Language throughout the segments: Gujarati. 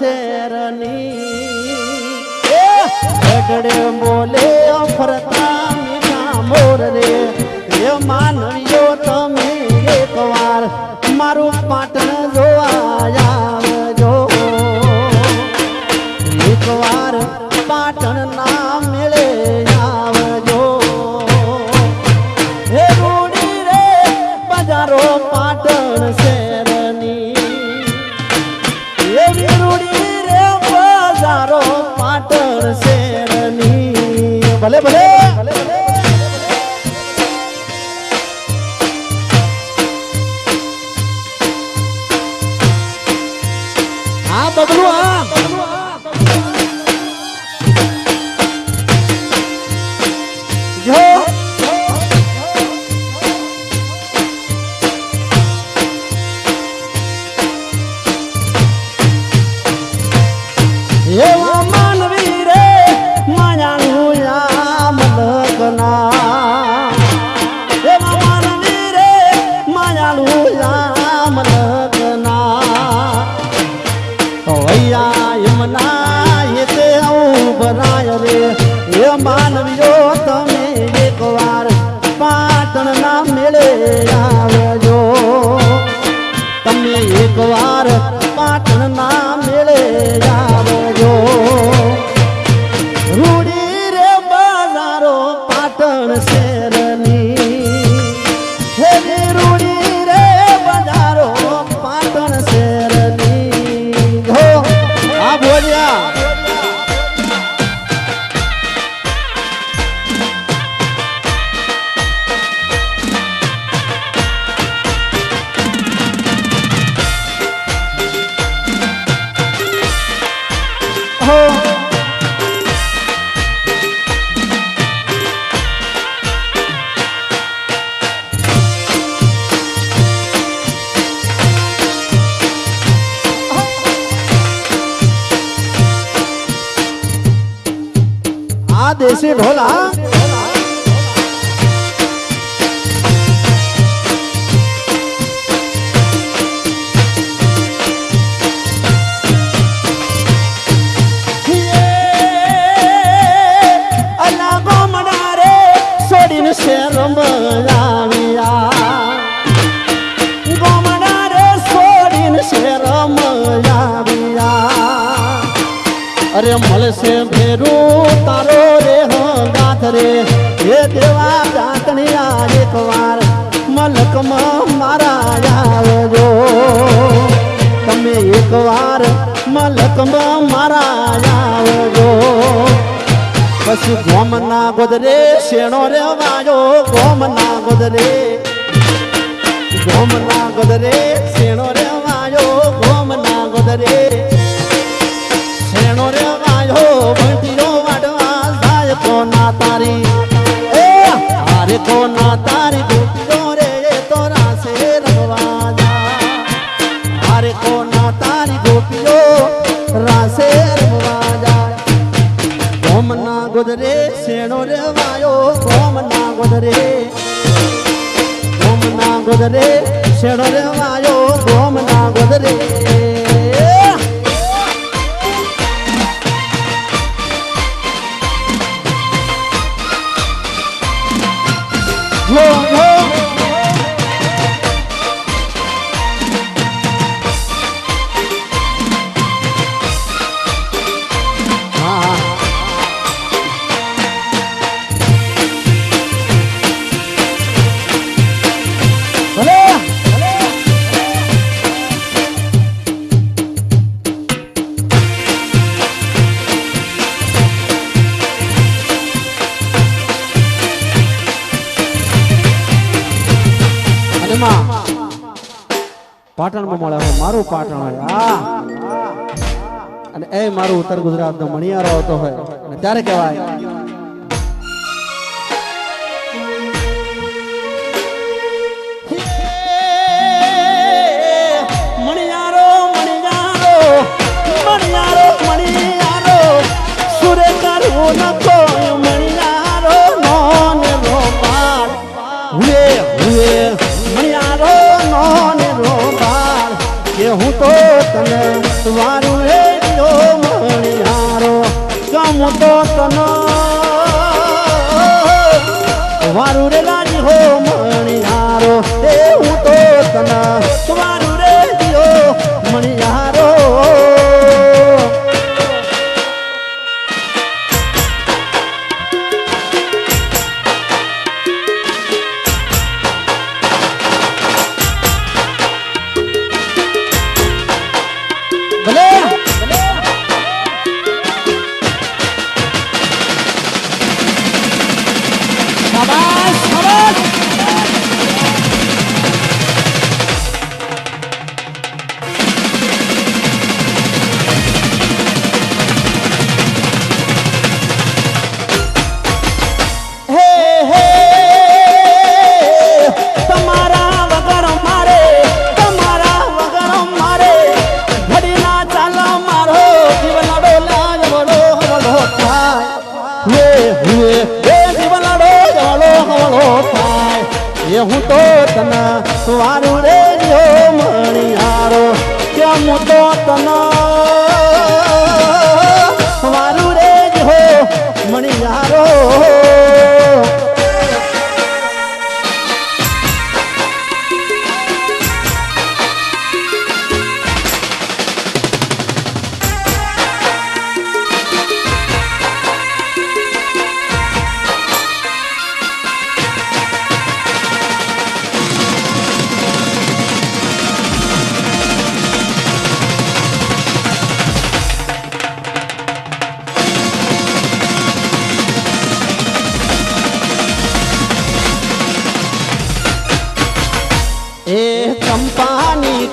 શેરની ગઢડે બોલે છોડીને શેરમ આવ્યા અરે મળશે ભેરું તારો રે હે દેવા દાંતણિયા એકવાર મલકમાં મારા આવજો. તમે એકવાર મલકમાં મારા આવજો. પછી ગોમના ગોદરે શેણો રે વાજો ગોમના ગોદરે. ગોમના ગોદરે શેણો રે વાજો ગોમના ગોદરે. કોના તારી? એ હારે કોના તારી ગોપીઓ રે? તો રાસે રમવા જા હારે કોના તારી ગોપીઓ રાસે રમવા જાય ગોમના ગોદરે શેણો રે વાયો ગોમના ગોદરે. ગોમના ગોદરે શેણો રે વાયો અને માં પાટણમાં મળે છે મારું પાટણ. હોય અને એ મારું ઉત્તર ગુજરાતનો મણિયારો આવતો હોય. અને ત્યારે કહેવાય મણિયારો એવું તો તના તમારું રે મણિયા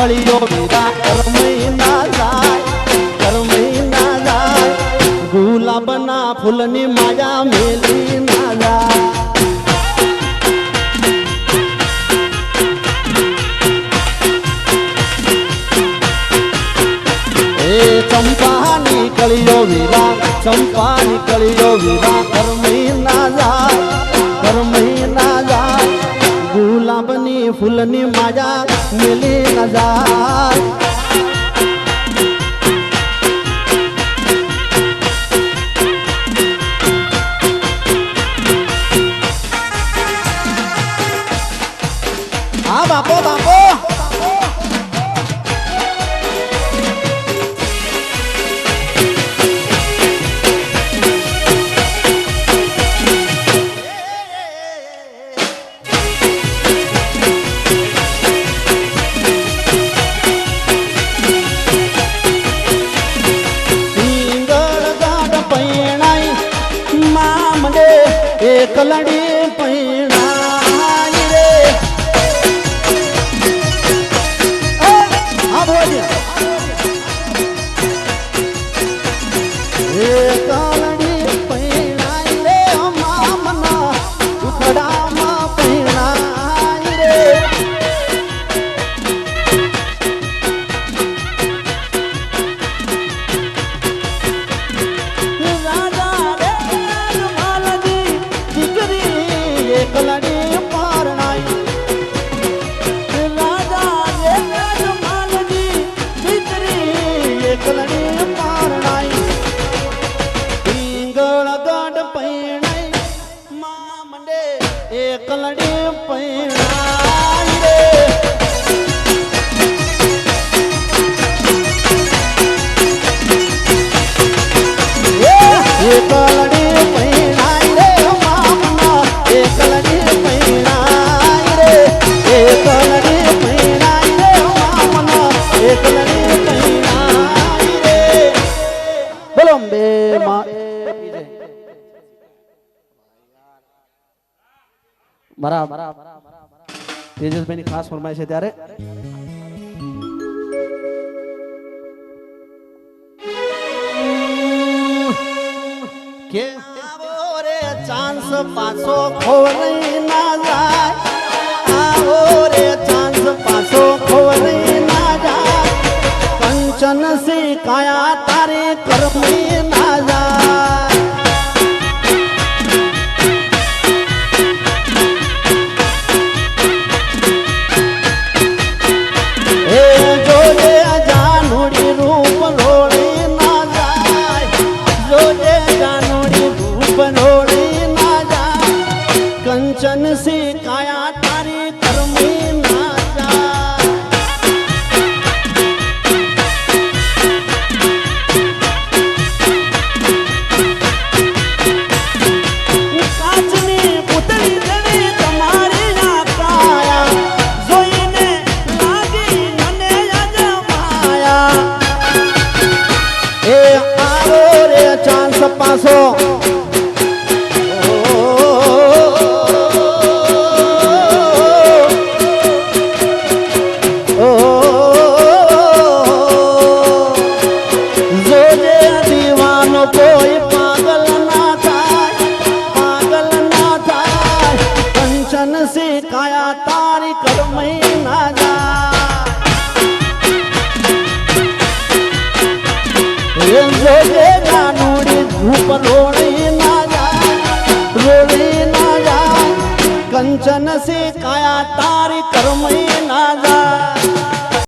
કળીઓ મેરા કરમી ના જાય કરમી ના જાય ગુલાબના ફૂલની માયા મેલી ના જાય ચંપાની કળીઓ વિરા ચંપાની કળીઓ વિરા કરમી ની ફૂલની માજા મેલી નજાર. આ બાપો બાપો. મારા તેજસભાઈની ખાસ ફરમાય છે ત્યારે કે ચાન્સ પાછો ખોરી ના જાય આવો રે ચાન્સ પાછો ખોરી ના જાય કંચન સી કાયા તારે કરમી 나서 ಚನಸಿ